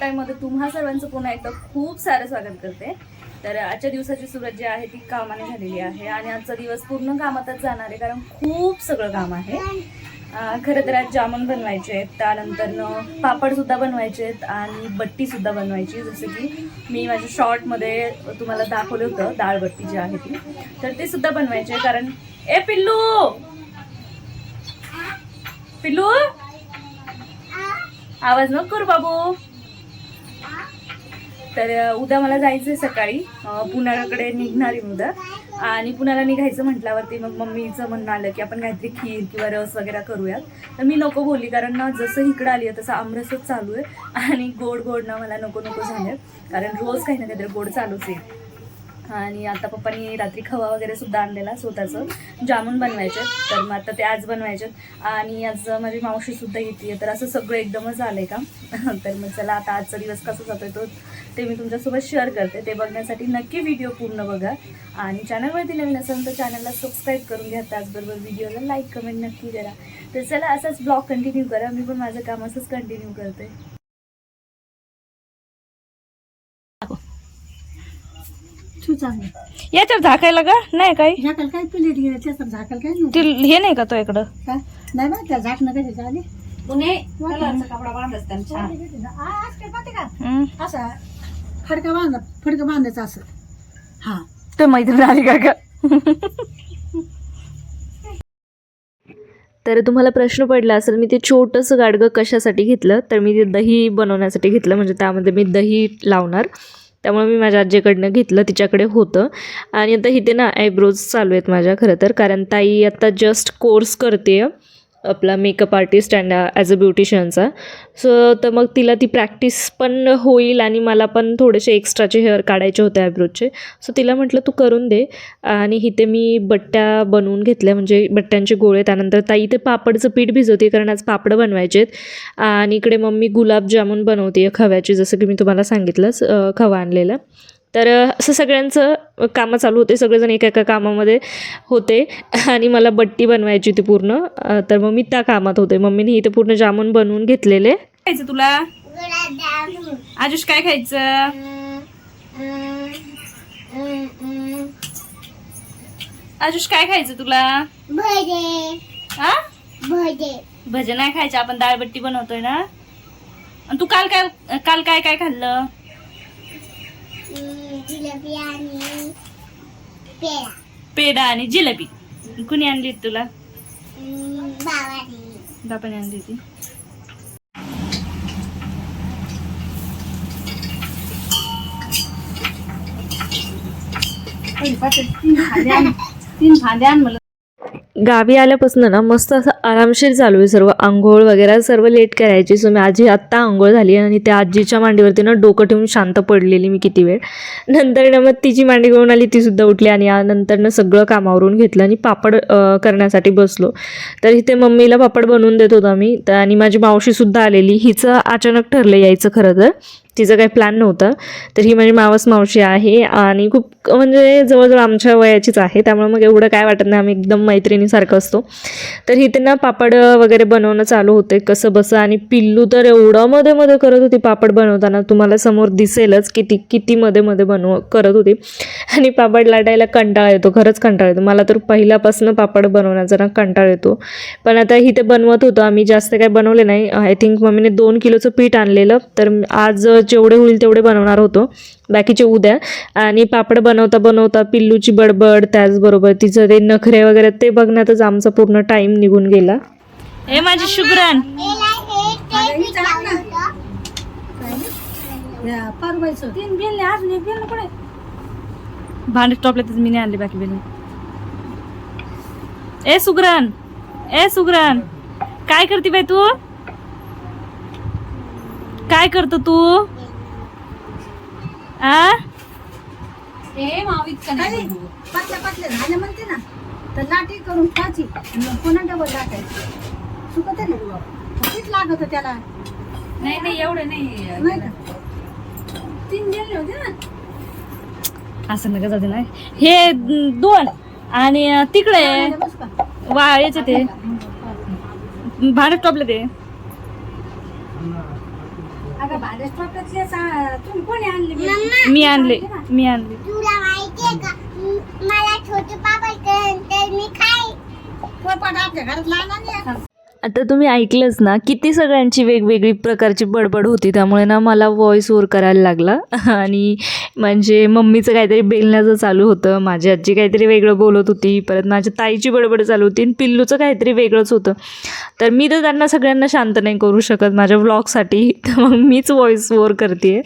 टाईममध्ये तुम्हा सर्वांचं पुन्हा एकदा खूप सारं स्वागत करते. तर आजच्या दिवसाची सुरुवात जी आहे ती कामाने झालेली आहे आणि आजचा दिवस पूर्ण कामातच जाणार आहे कारण खूप सगळं काम आहे. खरं तर आज जामून बनवायचे आहेत त्यानंतर पापडसुद्धा बनवायचे आहेत आणि बट्टीसुद्धा बनवायची जसं की मी माझ्या शॉर्टमध्ये तुम्हाला दाखवलं होतं डाळ बट्टी जी आहे ती. तर ते सुद्धा बनवायचे आहे कारण ए पिल्लू! पिल्लू! आवाज नको करू बाबू. तर उद्या मला जायचं आहे सकाळी पुण्याकडे निघणार आहे उद्या. आणि पुण्याला निघायचं म्हटल्यावरती मग मम्मीचं म्हणणं आलं की आपण काहीतरी खीर किंवा रस वगैरे करूयात. तर मी नको बोलली कारण ना जसं इकडं आली आहे तसं आमरसच चालू आहे. आणि गोड गोड ना मला नको नको झालं कारण रोज काही ना काहीतरी गोड चालूच आहे. आणि आता पप्पानी रात्री खवा वगैरे सुद्धा आणलेला स्वतःचं. जामून बनवायचे. तर मग आता ते आज बनवायचे. आणि आज माझी मावशी सुद्धा येते. तर असं सगळं एकदमच झालंय का? तर मग चला आता आजचा दिवस कसा जातो तो ते मी तुमच्यासोबत शेअर करते. ते बघण्यासाठी नक्की व्हिडिओ पूर्ण बघा. आणि चॅनलवरती नवीन असेल तर चॅनलला सबस्क्राईब करून घ्या. त्याचबरोबर व्हिडिओला लाईक कमेंट नक्की करा. तर चला असाच ब्लॉग कंटिन्यू करा. मी पण माझं काम असंच कंटिन्यू करते. तू चांगलं याच्यावर झाकायला का? नाही काही झाकल काय प्लेट गेलं त्याचं झाकल काय ते नव्हतं हे नाही का तो इकडं? काय नाही बा त्या झाकणं कसे झाले? पुणे कपडा बांधायचा आज काय पाहते का? हम्म. असा फडका बांधा फडकं बांधायचं असं. हा. ते मैत्रीण आली का का तर तुम्हाला प्रश्न पडला असेल मी ते छोटंसं गाडगं कशासाठी घेतलं? तर मी ते दही बनवण्यासाठी घेतलं म्हणजे त्यामध्ये मी दही लावणार. त्यामुळे मी माझ्या आजीकडनं घेतलं तिच्याकडे होतं. आणि आता इथे ना आयब्रोज चालू आहेत माझ्या खरं तर. कारण ताई आत्ता जस्ट कोर्स करते आहे आपला makeup artist and as a ब्युटिशियनचा so तर मग तिला ती प्रॅक्टिस पण होईल आणि मला पण थोडेसे एक्स्ट्राचे हेअर काढायचे होते आयब्रोजचे सो तिला म्हटलं तू करून दे. आणि इथे मी बट्ट्या बनवून घेतल्या म्हणजे बट्ट्यांचे गोळे. त्यानंतर ताई इथे पापडचं पीठ भिजवते कारण आज पापडं बनवायचे आहेत. आणि इकडे मम्मी गुलाबजामुन बनवते खव्याचे जसं की मी तुम्हाला सांगितलंच खवा आणलेला. तर असं सगळ्यांचं कामं चालू होते. सगळेजण एका एका कामामध्ये होते. आणि मला बट्टी बनवायची होती पूर्ण. तर मग मी त्या कामात होते. मम्मीने इथे पूर्ण जामून बनवून घेतलेले. खायचं तुला? आजुष काय खायचं? आजुष काय खायचं तुला? हा भजे. नाही खायचे. आपण डाळबट्टी बनवतोय ना? आणि तू काल काय काल काय काय खाल्लं जिलेबी आणि पेढा. आणि जिलेबी. कुणी आणली तुला? बाबाने. आणली होती. तीन आण. तीन भांडे आण मला गावी आल्यापासून ना मस्त असं आरामशीर चालू आहे सर्व. आंघोळ वगैरे सर्व लेट करायची. सो मी आजी आत्ता आंघोळ झाली आणि त्या आजीच्या मांडीवरती ना डोकं ठेवून शांत पडलेली मी किती वेळ. नंतर ना मग तिची मांडी घेऊन आली ती सुद्धा उठली आणि नंतरनं सगळं कामावरून घेतलं आणि पापड करण्यासाठी बसलो. तर इथे मम्मीला पापड बनवून देत होता मी तर आणि माझी मावशीसुद्धा आलेली. हिचं अचानक ठरलं यायचं खरं तर. तिचं काही प्लॅन नव्हतं. तर ही माझी मावस मावशी आहे आणि खूप म्हणजे जवळजवळ आमच्या वयाचीच आहे. त्यामुळे मग एवढं काय वाटत नाही. आम्ही एकदम मैत्रिणीसारखं असतो. तर ही त्यांना पापड वगैरे बनवणं चालू होते. कसं बसं आणि पिल्लू तर एवढं मध्ये मध्ये करत होती पापड बनवताना. तुम्हाला समोर दिसेलच किती किती मध्ये मध्ये बनव करत होती. आणि पापड लाटायला कंटाळा येतो. खरंच कंटाळा येतो. मला तर पहिल्यापासून पापड बनवण्याचा ना कंटाळा येतो. पण आता इथे बनवत होतो. आम्ही जास्त काय बनवले नाही. आय थिंक मम्मीने दोन किलोचं पीठ आणलेलं. तर आज जेवढे होईल तेवढे बनवणार होतो. बाकीचे उद्या. आणि पापड बनवता बनवता पिल्लूची बडबड त्याचबरोबर तिचं ते नखरे वगैरे ते बघण्यातच आमचा पूर्ण टाईम निघून गेला. हे माझी शुक्रान. तीन अजून एक कुठे भांडे टॉपले तर मी नाही आणले बाकी बेल. ए सुग्रन. ए सुग्रन. काय करते बाई तू? काय करतो तू? आ? पातल्या पातल्या झाल्या म्हणते ना. तर लाटी करून खायची आणि मग पुन्हा डबल लाटायची लागत त्याला? नाही नाही एवढं नाही नाही का? तीन गेले होते ना. असं नका जाते नाही हे दोन आणि तिकडे बस का? वाळ्याचे ते. भांडे टॉपले ते अगं भाड्याच टोपातले सा- तुम्ही कोणी आणले मम्मा. मी आणले. मी आणले. तुला माहितीये का? म- मला छोटे पापड तर मी खाई पोपट आपल्या घरात लहान नाही आता तुम्ही ऐकलंच ना किती सगळ्यांची वेगवेगळी प्रकारची बडबड होती त्यामुळे ना मला व्हॉइस ओवर करायला लागला. आणि म्हणजे मम्मीचं काहीतरी बेलण्याचं चालू होतं माझी आजी काहीतरी वेगळं बोलत होती परत माझ्या ताईची बडबड चालू होती आणि पिल्लूचं काहीतरी वेगळंच होतं. तर मी तर त्यांना सगळ्यांना शांत नाही करू शकत माझ्या व्लॉगसाठी तर मग मीच व्हॉइस ओवर करते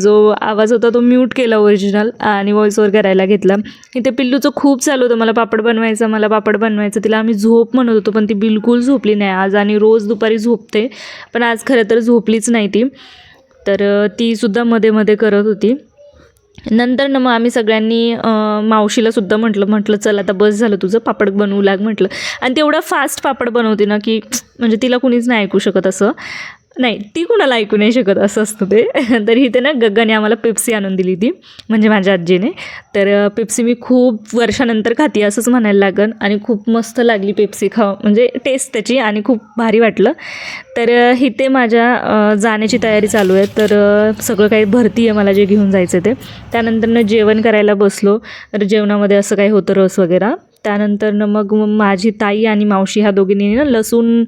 जो आवाज होता तो म्यूट केला ओरिजिनल आणि व्हॉइस ओवर करायला घेतला. इथे पिल्लूचं खूप चालू होतं मला पापड बनवायचं मला पापड बनवायचं तिला आम्ही झोप म्हणत होतो पण ती बिलकुल झोपली नाही. आज आणि रोज दुपारी झोपते. पण आज खरं तर झोपलीच नाही ती. तर तीसुद्धा मध्ये मध्ये करत होती. नंतर ना मग आम्ही सगळ्यांनी मावशीलासुद्धा म्हटलं म्हटलं चल आता बस झालं तुझं पापड बनवू लाग म्हटलं. आणि तेवढा फास्ट पापड बनवते ना की म्हणजे तिला कुणीच नाही ऐकू शकत असं. नाही ती कुणाला ऐकू नाही शकत असं असतं ते. तर इथे ना गग्गाने आम्हाला पेप्सी आणून दिली ती म्हणजे माझ्या आजीने तर पेप्सी मी खूप वर्षानंतर खाते असंच म्हणायला लागन. आणि खूप मस्त लागली पेप्सी खाव म्हणजे टेस्ट त्याची आणि खूप भारी वाटलं. तर इथे माझ्या जाण्याची तयारी चालू आहे. तर सगळं काही भरती आहे मला जे घेऊन जायचं ते. त्यानंतरनं जेवण करायला बसलो. तर जेवणामध्ये असं काही होतं रस वगैरे. त्यानंतरनं मग माझी ताई आणि मावशी ह्या दोघींनी ना लसूण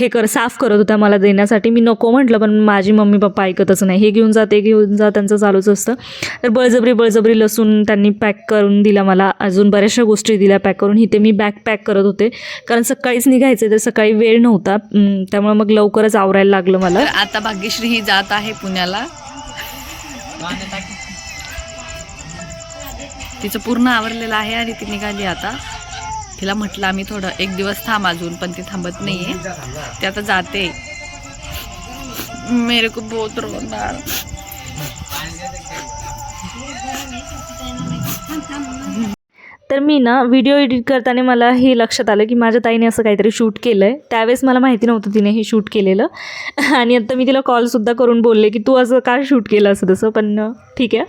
हे कर साफ करत होत्या मला देण्यासाठी. मी नको म्हटलं पण माझी मम्मी पप्पा ऐकतच नाही. हे घेऊन जा ते घेऊन जा त्यांचं चालूच असतं. तर बळजबरी बळजबरी लसूण त्यांनी पॅक करून दिला मला. अजून बऱ्याचशा गोष्टी दिल्या पॅक करून. इथे मी बॅग पॅक करत होते. कारण सकाळीच निघायचं तर सकाळी वेळ नव्हता. त्यामुळे मग लवकरच आवरायला लागलं मला. आता भाग्यश्री ही जात आहे पुण्याला. तिचं पूर्ण आवरलेलं आहे आणि ती निघाली आता. तिला म्हटलं आम्ही थोडं एक दिवस थांब अजून पण ती थांबत नाही आहे ती आता जाते. मेरे को बहुत रोना तर मी ना व्हिडिओ एडिट करताना मला हे लक्षात आलं की माझ्या ताईने असं काहीतरी शूट केलं आहे त्यावेळेस मला माहिती नव्हतं तिने हे शूट केलेलं. आणि आता मी तिला कॉलसुद्धा करून बोलले की तू असं का शूट केलं असं तसं पण ठीक आहे.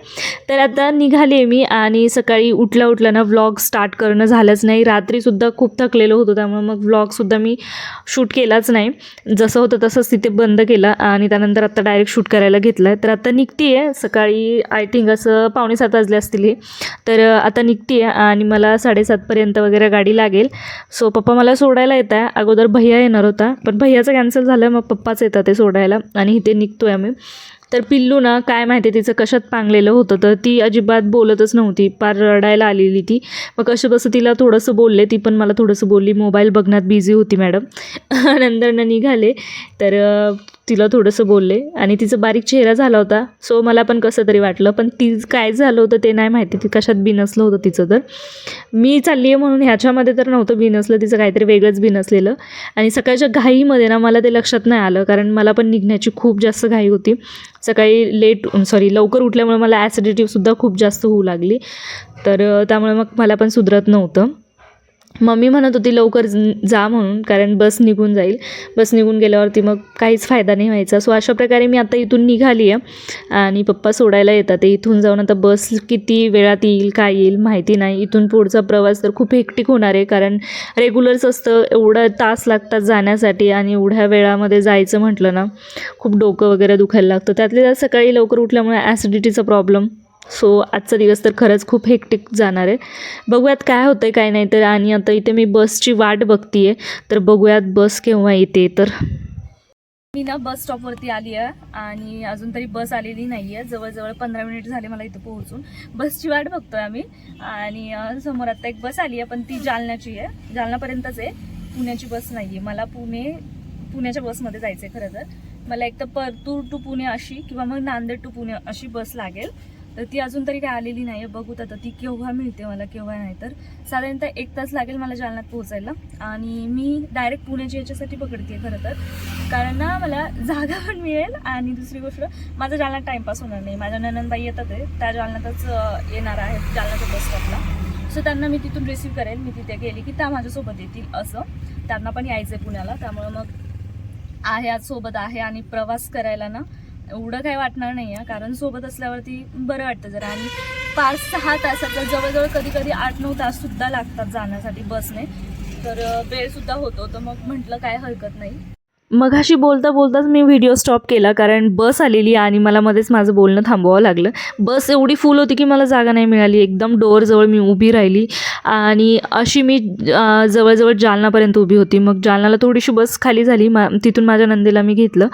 तर आता निघाले मी आणि सकाळी उठल्या उठल्या ना व्लॉग स्टार्ट करणं झालंच नाही. रात्रीसुद्धा खूप थकलेलं होतं त्यामुळे मग व्लॉगसुद्धा मी शूट केलाच नाही. जसं होतं तसंच तिथे बंद केला आणि त्यानंतर आता डायरेक्ट शूट करायला घेतलं आहे तर आता निघते आहे सकाळी आय थिंक असं पावणे सात वाजले असतील हे. तर आता निघते आहे आणि मला साडेसातपर्यंत वगैरे गाडी लागेल. सो पप्पा मला सोडायला येत आहे अगोदर भैया येणार होता. पण भैयाचं कॅन्सल झालं मग पप्पाच येतात ते सोडायला आणि इथे निघतो आहे आम्ही. तर पिल्लू ना काय माहिती तिचं कशात पांगलेलं होतं तर ती अजिबात बोलतच नव्हती. पार रडायला आलेली ती. मग कसं बसं तिला थोडंसं बोलले. ती पण मला थोडंसं बोलली. मोबाईल बघण्यात बिझी होती मॅडम. नंतरनं निघाले. तर तिला थोडंसं बोलले आणि तिचा बारीक चेहरा झाला होता. सो मला पण कसं तरी वाटलं. पण ती काय झालं होतं ते नाही माहिती. ती कशात बिनसलं होतं तिचं तर. मी चालली आहे म्हणून ह्याच्यामध्ये तर नव्हतं बिनसलं तिचं काहीतरी वेगळंच बिनसलेलं आणि सकाळच्या घाईमध्ये ना मला ते लक्षात नाही आलं. कारण मला पण निघण्याची खूप जास्त घाई होती. सकाळी लेट सॉरी लवकर उठल्यामुळे मला ॲसिडिटीसुद्धा खूप जास्त होऊ लागली. तर त्यामुळे मग मला पण सुधरत नव्हतं. मम्मी म्हणत होती लवकर जा म्हणून कारण बस निघून जाईल. बस निघून गेल्यावरती मग काहीच फायदा नाही व्हायचा. सो अशा प्रकारे मी आता इथून निघाली आहे. आणि पप्पा सोडायला येतात. ते इथून जाऊन आता बस किती वेळात येईल काय येईल माहिती नाही. इथून पुढचा प्रवास तर खूप हेक्टिक होणार आहे कारण रेग्युलरच असतं एवढं तास लागतात जाण्यासाठी आणि एवढ्या वेळामध्ये जायचं म्हटलं ना खूप डोकं वगैरे दुखायला लागतं. त्यातल्या त्यात सकाळी लवकर उठल्यामुळे ॲसिडिटीचा प्रॉब्लेम सो आजचा दिवस तर खरंच खूप हेक्टिक जाणार आहे. बघूयात काय होतं आहे काय नाही तर. आणि आता इथे मी बसची वाट बघते आहे तर बघूयात बस केव्हा येते तर. मी ना बस स्टॉपवरती आली आहे आणि अजून तरी बस आलेली नाही आहे जवळजवळ पंधरा मिनिट झाले मला इथं पोहोचून. बसची वाट बघतोय आम्ही. आणि समोर आता एक बस आली आहे पण ती जालन्याची आहे. जालनापर्यंतच आहे. पुण्याची बस नाही आहे मला पुणे पुण्याच्या बसमध्ये जायचं आहे खरं तर. मला एक तर परतूर टू पुणे अशी किंवा मग नांदेड टू पुणे अशी बस लागेल. तर ती अजून तरी काय आलेली नाही आहे बघूत आता ती केव्हा मिळते मला केव्हा नाही तर. साधारणतः एक तास लागेल मला जालन्यात पोहोचायला. आणि मी डायरेक्ट पुण्याची याच्यासाठी पकडते खरं तर. कारण ना मला जागा पण मिळेल. आणि दुसरी गोष्ट माझा जालन्यात टाईमपास होणार नाही. माझ्या ननंदबाई येतात आहे. त्या जालन्यातच येणार आहेत. जालन्याच्या बस स्टॉपला सो त्यांना मी तिथून रिसीव्ह करेल. मी तिथे गेली की त्या माझ्यासोबत येतील असं. त्यांना पण यायचं आहे पुण्याला. त्यामुळं मग आहे आज सोबत आहे आणि प्रवास करायला ना एवढं काही वाटणार नाही आहे. कारण सोबत असल्यावरती बरं वाटतं जरा. आणि पाच सहा तासाचं जवळजवळ कधी कधी आठ नऊ तास सुद्धा लागतात जाण्यासाठी बसने. तर वेळ वेळसुद्धा होतो. तर मग म्हटलं काय हरकत नाही. मघाशी बोलता बोलताच मी व्हिडिओ स्टॉप केला कारण बस आलेली आणि मला मध्येच माझं बोलणं थांबवावं लागलं. बस एवढी फुल होती की मला जागा नाही मिळाली. एकदम डोअरजवळ मी उभी राहिली. आणि अशी मी जवळजवळ जालनापर्यंत उभी होती. मग जालनाला थोडीशी बस खाली झाली. मा तिथून माझ्या नंदीला मी घेतलं.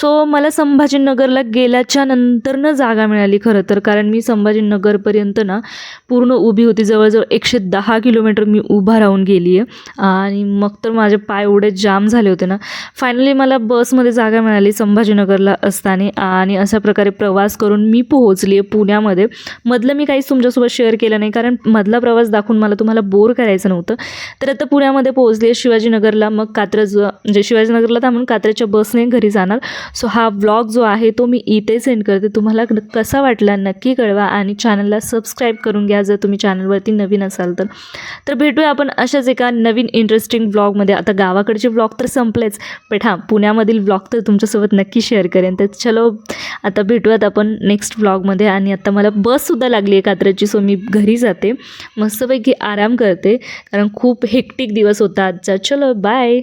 सो मला संभाजीनगरला गेल्याच्या नंतरनं जागा मिळाली खरं तर. कारण मी संभाजीनगरपर्यंत ना पूर्ण उभी होती. जवळजवळ एकशे दहा किलोमीटर मी उभा राहून गेली आहे आणि मग तर माझे पाय एवढे जाम झाले होते ना. फाय फायनली मला बसमध्ये जागा मिळाली संभाजीनगरला असताना. आणि अशा प्रकारे प्रवास करून मी पोहोचली आहे पुण्यामध्ये. मधलं मी काहीच तुमच्यासोबत शेअर केलं नाही कारण मधला प्रवास दाखवून मला तुम्हाला बोर करायचं नव्हतं. तर आता पुण्यामध्ये पोहोचली आहे शिवाजीनगरला. मग कात्रज म्हणजे शिवाजीनगरला थांबून कात्रजच्या बसने घरी जाणार. सो हा व्लॉग जो आहे तो मी इथे सेंड करते. तुम्हाला कसा वाटला नक्की कळवा आणि चॅनलला सबस्क्राईब करून घ्या जर तुम्ही चॅनलवरती नवीन असाल तर. तर भेटूया आपण अशाच एका नवीन इंटरेस्टिंग ब्लॉगमध्ये आता गावाकडचे ब्लॉग तर संपलेच बट हां पुण्यामधील ब्लॉग तर तुमच्यासोबत नक्की शेअर करेन. तर चलो आता भेटूयात आपण नेक्स्ट ब्लॉगमध्ये आणि आता मला बससुद्धा लागली आहे कात्रची सो मी घरी जाते. मस्तपैकी आराम करते. कारण खूप हेक्टिक दिवस होता आजचा. चलो बाय